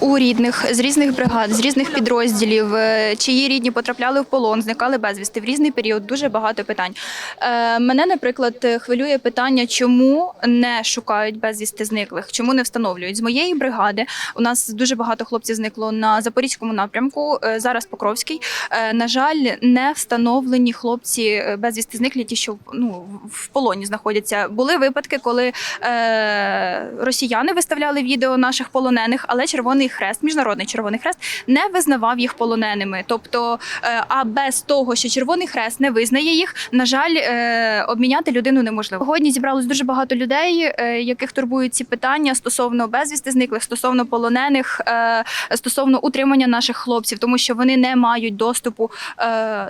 У рідних з різних бригад, з різних підрозділів, е, чиї рідні потрапляли в полон, зникали безвісти в різний період. Дуже багато питань. Е, мене, наприклад, хвилює питання, чому не шукають безвісти зниклих, чому не встановлюють. З моєї бригади у нас дуже багато хлопців зникло на запорізькому напрямку. е, Зараз Покровський. На жаль, не встановлені хлопці безвісти зниклі, ті, що ну в полоні знаходяться. Були випадки, коли е, росіяни виставляли відео наших полонених, але Червоний Хрест, міжнародний Червоний Хрест, не визнавав їх полоненими. Тобто, е, а без того, що Червоний Хрест не визнає їх, на жаль, е, обміняти людину неможливо. Сьогодні зібралось дуже багато людей, е, яких турбують ці питання стосовно безвісти зниклих, стосовно полонених, стосовно утримання наших хлопців, тому що вони не мають доступу.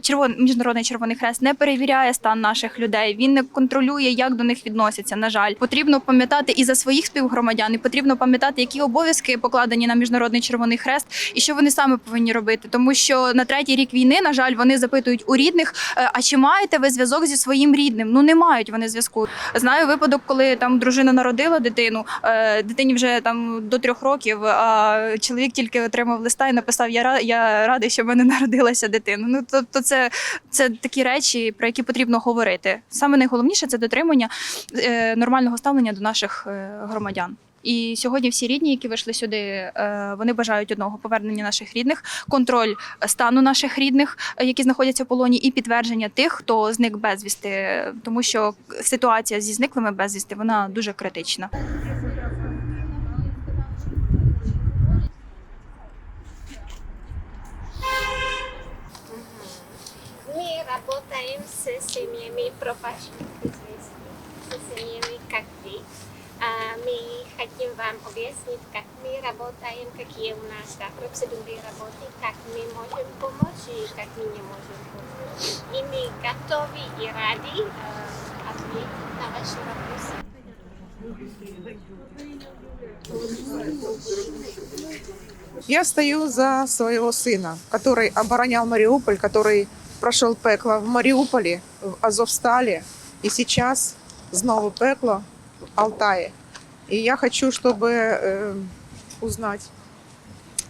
Червоний міжнародний Червоний Хрест не перевіряє стан наших людей. Він не контролює, як до них відносяться. На жаль, потрібно пам'ятати і за своїх співгромадян, і потрібно пам'ятати, які обов'язки покладені на міжнародний Червоний Хрест, і що вони саме повинні робити. Тому що на третій рік війни, на жаль, вони запитують у рідних: е, а чи маєте ви зв'язок зі своїм рідним? Ну не мають вони зв'язку. Знаю випадок, коли там дружина народила дитину, е, дитині вже там до трьох років. А чоловік тільки отримав листа і написав: Я я радий, що в мене народилася дитина. Ну тобто, це, це такі речі, про які потрібно говорити. Саме найголовніше це дотримання е, нормального ставлення до наших громадян. І сьогодні всі рідні, які вийшли сюди, е, вони бажають одного повернення наших рідних, контроль стану наших рідних, е, які знаходяться в полоні, і підтвердження тих, хто зник безвісти, тому що ситуація зі зниклими безвісти вона дуже критична. Работаем с семьями пропавших без вести, с семьями как вы А мы хотим вам объяснить, как мы работаем, какие у нас да, процедуры работы, как мы можем помочь и как мы не можем помочь. И мы готовы и рады э, ответить на ваши вопросы. Я стою за своего сына, который оборонял Мариуполь, который прошел пекло в Мариуполе, в Азовстале, и сейчас снова пекло в Алтае. И я хочу, чтобы э, узнать,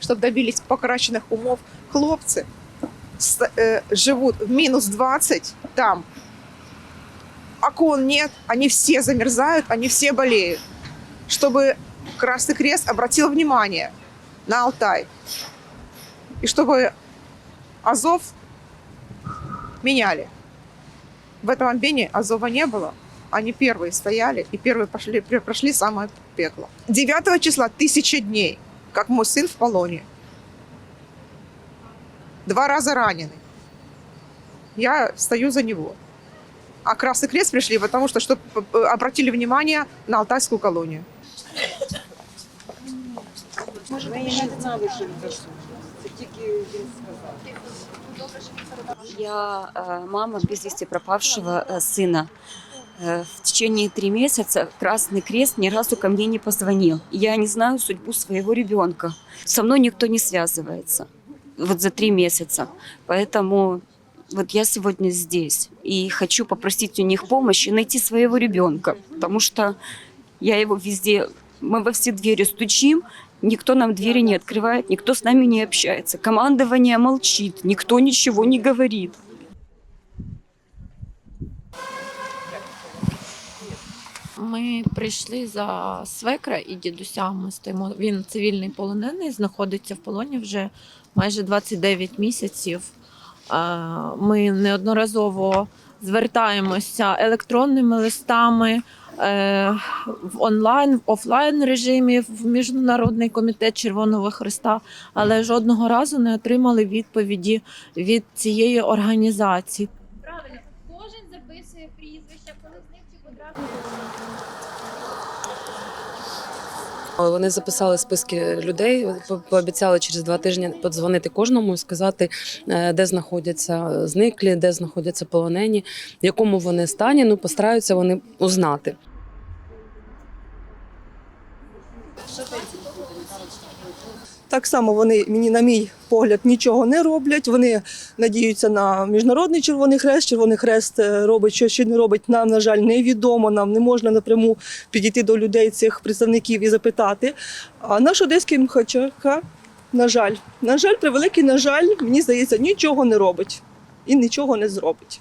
чтобы добились покращенных умов хлопцы, с- э, живут в минус 20 там, окон нет, они все замерзают, они все болеют. Чтобы Красный Крест обратил внимание на Алтай. И чтобы Азов меняли. В этом Амбене Азова не было. Они первые стояли и первые пошли, пр- прошли самое пекло. 9 числа тысяча дней, как мой сын в полоне. Два раза раненый. Я стою за него. А Красный Крест пришли, потому что, чтобы обратили внимание на Алтайскую колонию. Я э, мама без вести пропавшего э, сына. Э, В течение три месяца Красный Крест ни разу ко мне не позвонил. Я не знаю судьбу своего ребенка. Со мной никто не связывается. Вот за три месяца. Поэтому вот я сегодня здесь и хочу попросить у них помощи найти своего ребенка, потому что я его везде, мы во все двери стучим, никто нам двери не открывает, никто с нами не общается. Командование молчит, никто ничего не говорит. Ми прийшли за свекра і дідуся. Ми стоїмо. Він цивільний полонений, знаходиться в полоні вже майже 29 місяців. Ми неодноразово звертаємося електронними листами е, в онлайн, в офлайн режимі в Міжнародний комітет Червоного Христа, але жодного разу не отримали відповіді від цієї організації. Правильно, кожен записує прізвище, коли з них чи потрапили. Вони записали списки людей, пообіцяли через два тижні подзвонити кожному і сказати, е, де знаходяться зниклі, де знаходяться полонені, в якому вони стані. Ну, постараються вони узнати. Так само вони мені, на мій погляд, нічого не роблять. Вони надіються на міжнародний червоний хрест. Червоний хрест е, робить що ще не робить. Нам на жаль невідомо. Нам не можна напряму підійти до людей цих представників і запитати. А наш одеський мхачарка, на жаль, на жаль, превеликий, на жаль, мені здається, нічого не робить і нічого не зробить.